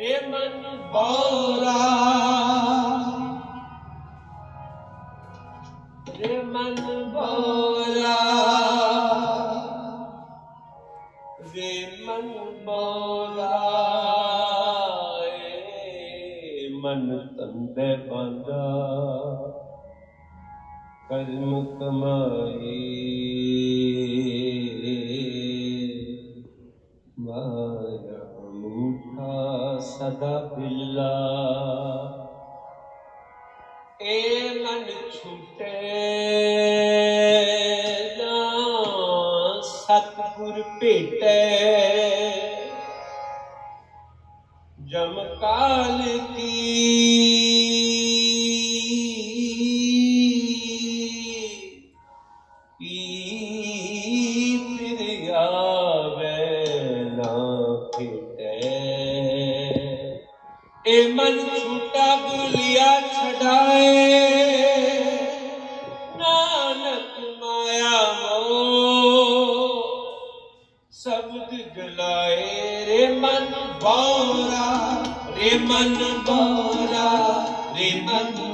ਰੇ ਮਨ ਬੋਰਾ। ਰੇ ਮਨ ਬੋਰਾ। ਰੇ ਮਨ ਬੋਰਾ। ਏ ਮਨ ਤੰਦੇ ਬੰਦਾ। ਕਰਮ ਕਮਾਈ। ਬਿੱਲਾ। ਏ ਮਨ ਛੁਟੇ ਨਾ ਸਤਿਗੁਰ ਭੇਟੇ। ਜਮ ਕਾਲ ਕੀ ਸ਼ਬਦ ਗਲਾਏ ਰੇ ਮਨ ਬੋਰਾ ਰੇ ਮਨ ਬੋਰਾ ਰੇ ਮਨ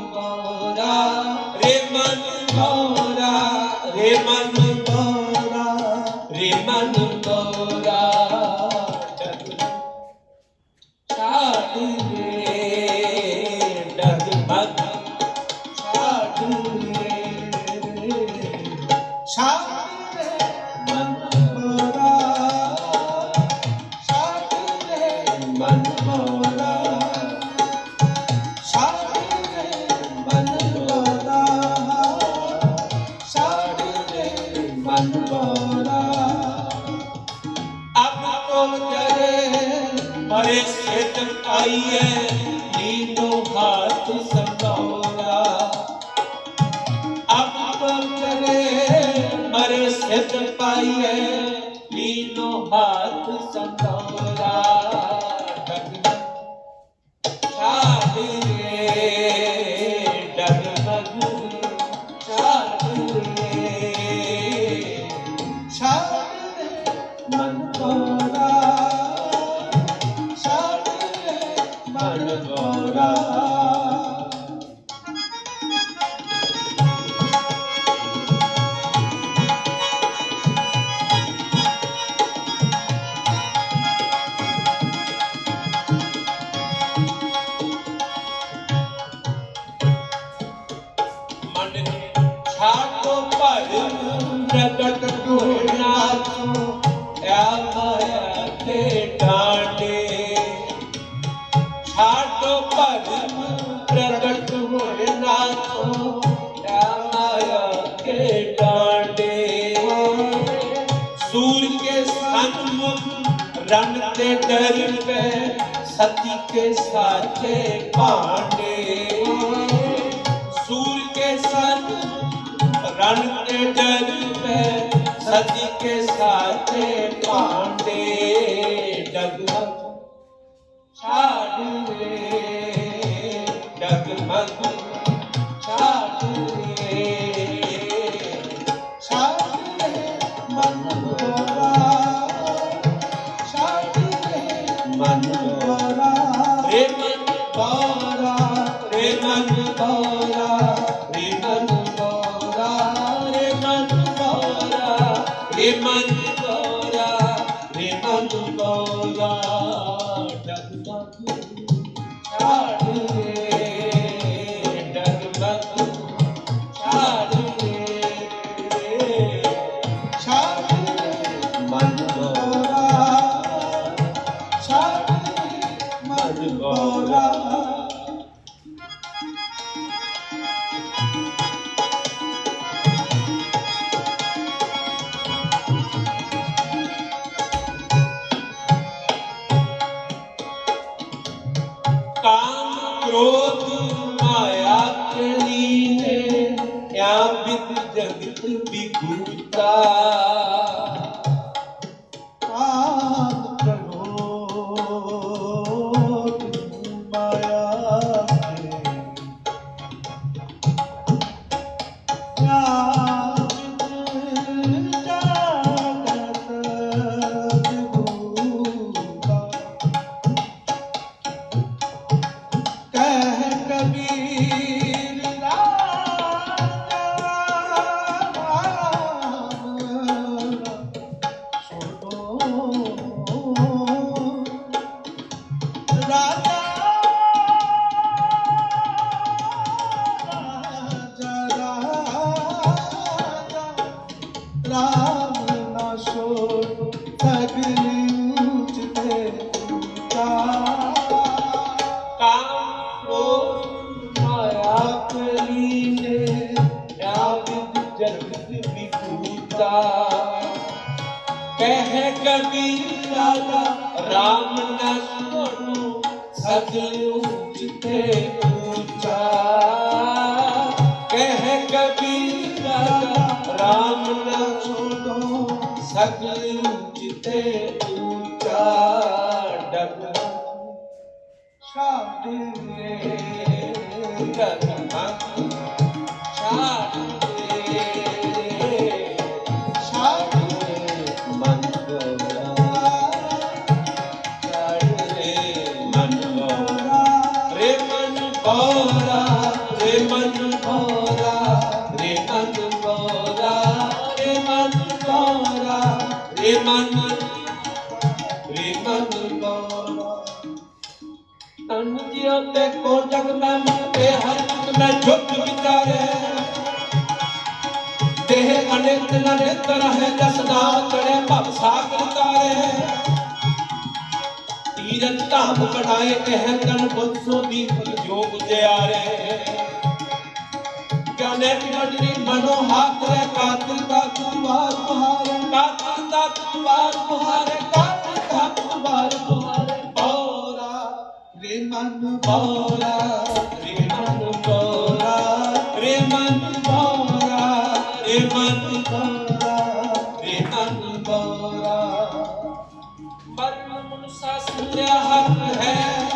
हमारे क्षेत्र आई है लीलो हाथ सतौरा अब पाई है के डांडे सूर के सन्मुख रण ते डर पे सती के साथे पांडे सूर के सन्मुख रण ते डर पे सती के साथे पांडे डगमग छाड़े डगमग ਰੇ ਮਨ ਬੋਰਾ ਰੇ ਕਾਮ ਕ੍ਰੋਧ ਮਾਇਆ ਕਲੀਨੇ ਆਵਿਦ ਜਨਮਿਤ ਵਿਭੂਤਾ। ਕਹਿ ਕਬੀਰ ਰਾਜਾ RAM ਨਾ ਸੁਣੋ ਸਗਲ ਉੱਚਤੇ ਉੱਚਾ ਕਹਿ ਕਬੀਰ ਰਾਜਾ RAM ਨਾ ਸੁਣੋ ਸਗਲ ਉੱਚਤੇ ਉੱਚਾ ਛਾੜ ਤੇ ਮੈਂ ਮਨ ਤੇ ਮੈਂ ਜੁਗ ਵਿਚਾਰੇ। ਦੇਹ ਅਨੇਕ ਨਨੇਤਰ ਹੈ ਜਸਦਾ ਚੜੇ ਭਵ ਸਾਗਰ ਤਾਰੇ। ਤੀਰਥ ਧਾਮ ਬਣਾਏ ਇਹ ਤਨ ਬੁੱਧ ਸੋ ਜੋਗ ਜਿਆਰੇ ਜਾਣੇ ਮਜਰੀ ਮਨੋ ਹਾਥ ਰੇ ਕਾਤਿਲ ਦਾ ਕੁਵਾਰ ਬੁਹਾਰੇ ਕਾਤਿਲ ਦਾ ਕੁਵਾਰ ਬੁਹਾਰੇ ਕਾਤਿਲ ਦਾ ਕੁਵਾਰ ਬੁਹਾਰੇ ਰੇ ਮਨ ਬੋਰਾ ਰੇ ਮਨ ਬੋਰਾ ਰੇ ਮਨ ਬੋਰਾ ਰੇ ਮਨ ਬੋਰਾ ਰੇ ਮਨ ਬੋਰਾ ਮਰਨ ਮਨੁਸਾ ਸੁਨਿਆ ਹੱਕ ਹੈ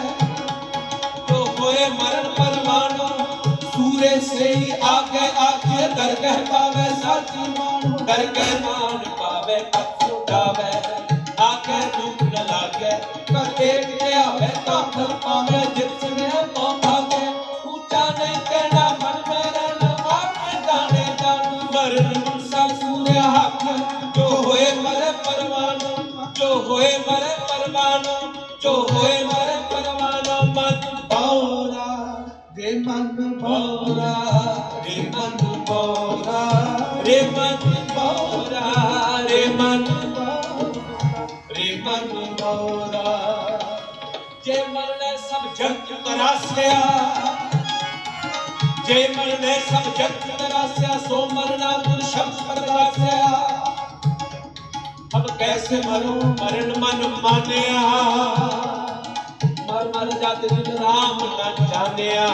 ਜੋ ਹੋਏ ਮਰਨ ਪਰਵਾਨੋ ਸੂਰੇ ਸੇ ਹੀ ਆਗੇ ਆਗੇ ਦਰਗਹ ਪਾਵੇ ਸਾਚੀ ਮਾਨੋ ਦਰਗਹ ਮਾਨ ਕਦੇ ਤੇ ਆਵੇ ਫਲ ਪਾਵੇ ਜਿਤ ਨੇ ਤੋ। ਭਾਗੇ ਉੱਚਾ ਨਹੀਂ ਕਹਿਣਾ ਮਨ ਮੇਰਾ ਨਾ ਜਾਣੇ ਜਾਨੂ ਮਰਨ ਮਨੁਸਾ ਸੁਨਿਆ ਜੋ ਹੋਏ ਮਰੇ ਪਰਵਾਨੋ। ਜੋ ਹੋਏ ਮਰੇ ਪਰਵਾਨੋ, ਜੋ ਹੋਏ ਮਰੇ ਪਰਵਾਨੋ। ਮਨ ਬੋਰਾ ਰੇ ਮਨ ਬੋਰਾ ਰੇ ਮਨ ਬੋਰਾ ਰੇ ਮਨ ਤਰਾਸਿਆ ਜੇ ਮਨ ਸਭ ਜਗ ਤਰਾਸਿਆ ਸੋ ਮਰਨਾ ਗੁਰ ਸ਼ਬਦ ਪ੍ਰਗਾਸਿਆ ਅਬ ਕੈਸੇ ਮਰੂੰ ਮਰਨ ਮਨ ਮਾਨਿਆ। ਮਰ ਮਰ ਜਦ ਜਦ ਰਾਮ ਨਾ ਜਾਣਿਆ।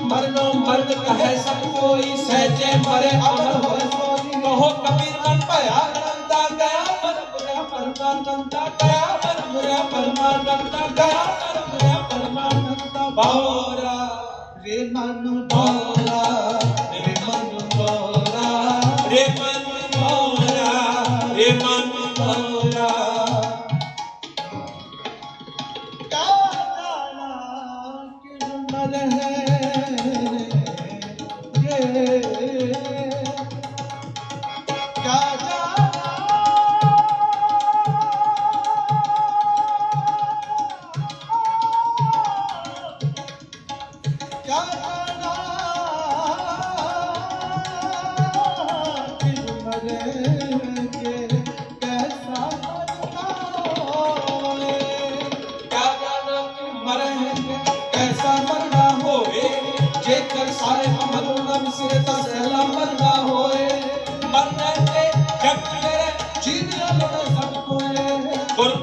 ਮਰਨੋ ਮਰਨ ਕਹੇ ਸਭ ਕੋਈ, ਸਹਿਜੇ ਮਰੇ ਅਮਰ ਹੋਏ ਸੋਈ। ਕਹੋ ਕਬੀਰ ਮਨ ਭਇਆ ਨੰਦਾ ਗਿਆ, ਮਰ ਮੁਰਿਆ ਪਰਮਾਨੰਦਾ ਗਿਆ, ਮਰ ਮੁਰਿਆ ਪਰਮਾਨੰਦਾ ਗਿਆ। ਬੋਰਾ ਰੇ ਮਨ ਬੋਰਾ ਰੇ ਮਨ ਬੋਰਾ ਰੇ ਮਨ ਬੋਰਾ ਰੇ ਮਨ ਬੋਰਾ। ਜਾਣਾ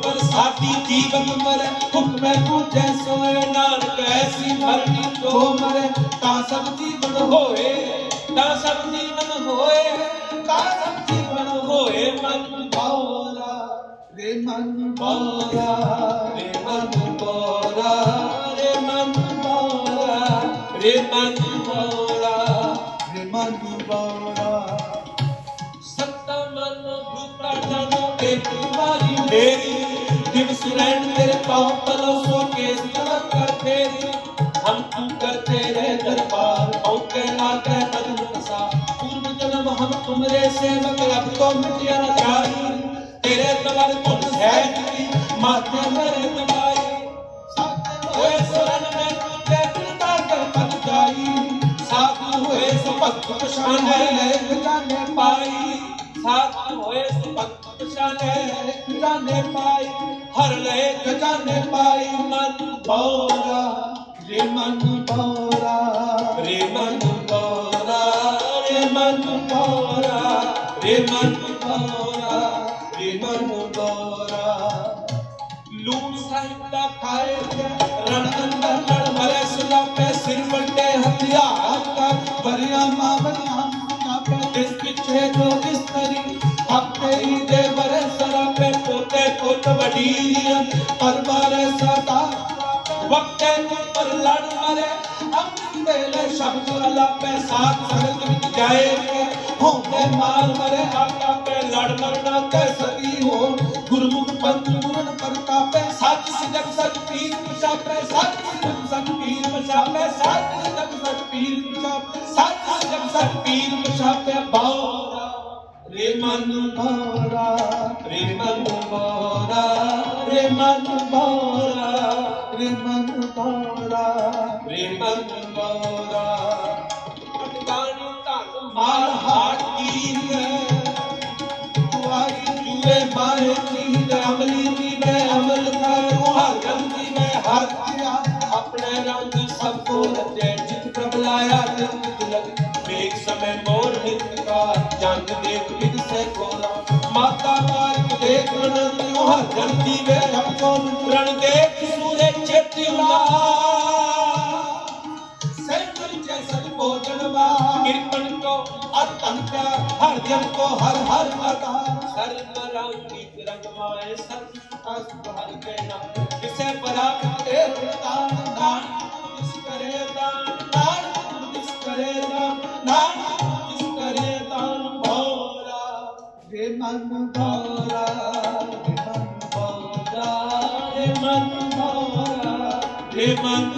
ਗੁਰ ਪ੍ਰਸਾਦੀ ਜੀਵਨ ਮਰੇ? ਹੁਕਮੈ ਪੂਜੈ, ਸੋਏ ਨਾਨਕ ਐਸੀ ਮਰਨੀ ਜੋ ਮਰੇ। ਤਾਂ ਸਭ ਜੀਵਨ ਹੋਏ, ਤਾਂ ਸਭ ਜੀਵਨ ਹੋਏ, ਤਾਂ ਸਭ ਜੀਵਨ ਹੋਏ ਮਨ ਬੋਰਾ। ਰੇ ਮਨ ਬੋਰਾ, ਰੇ ਮਨ ਬੋਰਾ, ਰੇ ਮਨ ਬੋਰਾ, ਰੇ ਮਨ ਬੋਰਾ। ਰੇ ਮਨ ਬੋਰਾ। ਸੱਤਾ ਮਨ ਭੂਤਾ ਜਾਨੋ ਇੱਕ ਵਾਰੀ ਮੇਰੀ दिवस रैन तेरे पाँव तलों सो के तलब कर फेरी हम तू करते रहे दरबार और कहला कह मजनू सा पूर्व जन्म हम तुमरे सेवक रब तो मिटिया न जाई तेरे तलर तुम है की माथे मेरे दबाई साथ हुए सुरन में तू ते पिता कर मत जाई साथ हुए सपत पहचान ले जाने पाई साथ हुए सपत पहचान ले जाने पाई ਹਰ ਲੈ ਖਜ਼ਾਨੇ ਪਾਈ ਮਨ ਬੋਰਾ ਰੇ ਮਨ ਬੋਰਾ ਰੇ ਮਨ ਬੋਰਾ ਰੇ ਮਨ ਬੋਰਾ ਰੇ ਮਨ ਬੋਰਾ ਰੇ ਮਨ ਬੋਰਾ ਲੂਣ ਸਾਹਿਬ ਦਾ ਖਾਏ ਰਣ ਅੰਦਰ ਲੜ ਮਰੇ, ਸੁਲਾ ਪੈ ਸਿਰ ਵੱਡੇ ਹਥਿਆਰ ਦਾ ਬਰਿਆ ਮਾਵਰਿਆ ਨਾ ਪੈ ਇਸ ਪਿੱਛੇ ਜੋ ਇਸ ਤਰੀ ਹੱਥੇ ਦੇ ਬਰੇ ਪੋਤੇ ਪੁੱਤ ਵਡੀਰੀਆਂ ਪਰਵਾਰੇ ਸਦਾ ਵਕਤੇ ਪਰ ਲੜ ਮਰੇ ਅੰਮ ਵੇਲੇ ਸ਼ਬਦ ਅਲਾਪੇ ਸਾਥ ਸੰਗਤ ਵਿੱਚ ਜਾਏ ਕੇ ਹੋਂਦੇ ਮਾਰ ਮਰੇ ਆਕਾ ਪੇ ਲੜ ਮਰਨਾ ਕੈ ਸਕੀ ਹੋ ਗੁਰਮੁਖ ਪੰਥ ਗੁਰਨ ਪ੍ਰਤਾਪੇ ਸੱਚ ਸਿਦਕ ਸਚ ਪੀਰ ਪਛਾਪੇ ਸੱਚ ਸਿਦਕ ਸਚ ਪੀਰ ਪਛਾਪੇ ਸੱਚ ਸਿਦਕ ਸਚ ਪੀਰ ਪਛਾਪੇ ਸੱਚ ਸਿਦਕ ਸਚ ਪੀਰ ਪਛਾਪੇ ਬਾਉਰਾ ਰੇ ਮਨ ਗੋਰਾ ਰੇ ਮਨ ਬਾਉਰਾ ਰੇ ਮਨ ਬਾਉਰਾ ਰੇ ਮਨ ਗੋਰਾ ਰੇ ਮਨ ਬਾਉਰਾ ਅਟਕਾਣੀ ਧਨ ਮਾਲ ਹਾਟ ਕੀ ਹੈ ਤੁਆਰੀ ਜੂਏ ਮਾਰੇ ਨੀਂਦ ਅਮਲੀ ਦੀ ਮੈਂ ਅਮਲ ਕਰੂ ਹਰ ਗੰਦੀ ਮੈਂ ਹਰ ਆਇਆ ਆਪਣੇ ਰੰਗ ਸਭ ਕੋ ਰਚੇ ਜਿਤ ਪ੍ਰਭ ਲਾਇਆ ਦਿਲ ਤਿਲਕ ਵੇਖ ਸਮੇ ਮੋਰ ਨਿਤ ਕਾ ਜੰਗ ਦੇਖ ਵਿਦ ਸੇ ਕੋਲਾ ਮਾਤਾ ਮਾਰਿਕ ਦੇਖ ਨੰਦ ਹਰ ਗੰਦੀ ਵੇ ਸਭ ਕੋ ਰਣ ਦੇਖ ਸੂਰੇ ਚੇਤਿਲਾ ਸੈਂਕਲ ਭੋਜਨਵਾ ਕਿਰਪਨ ਕੋ ਅਤਨ ਕਾ ਹਰ ਜਨ ਕੋ ਹਰ ਹਰ ਅਕਾਰ ਸਰਬ ਰੰਗ ਕੀ ਰੰਗਵਾਏ ਸਤ ਅਸ ਹਰ ਕੇ ਨਾਮ ਕਿਸੇ ਪਰਾਪ ਤੇ ਤਾਨ ਦਾਨ ਇਸ ਕਰੇ ਦਾਨ ਦਾਨ ਇਸ ਕਰੇ ਦਾਨ ਦਾਨ ਇਸ ਕਰੇ ਦਾਨ ਭੋਰਾ। ਰੇ ਮਨ ਭੋਰਾ ਰੇ ਮਨ ਭੋਰਾ ਰੇ ਮਨ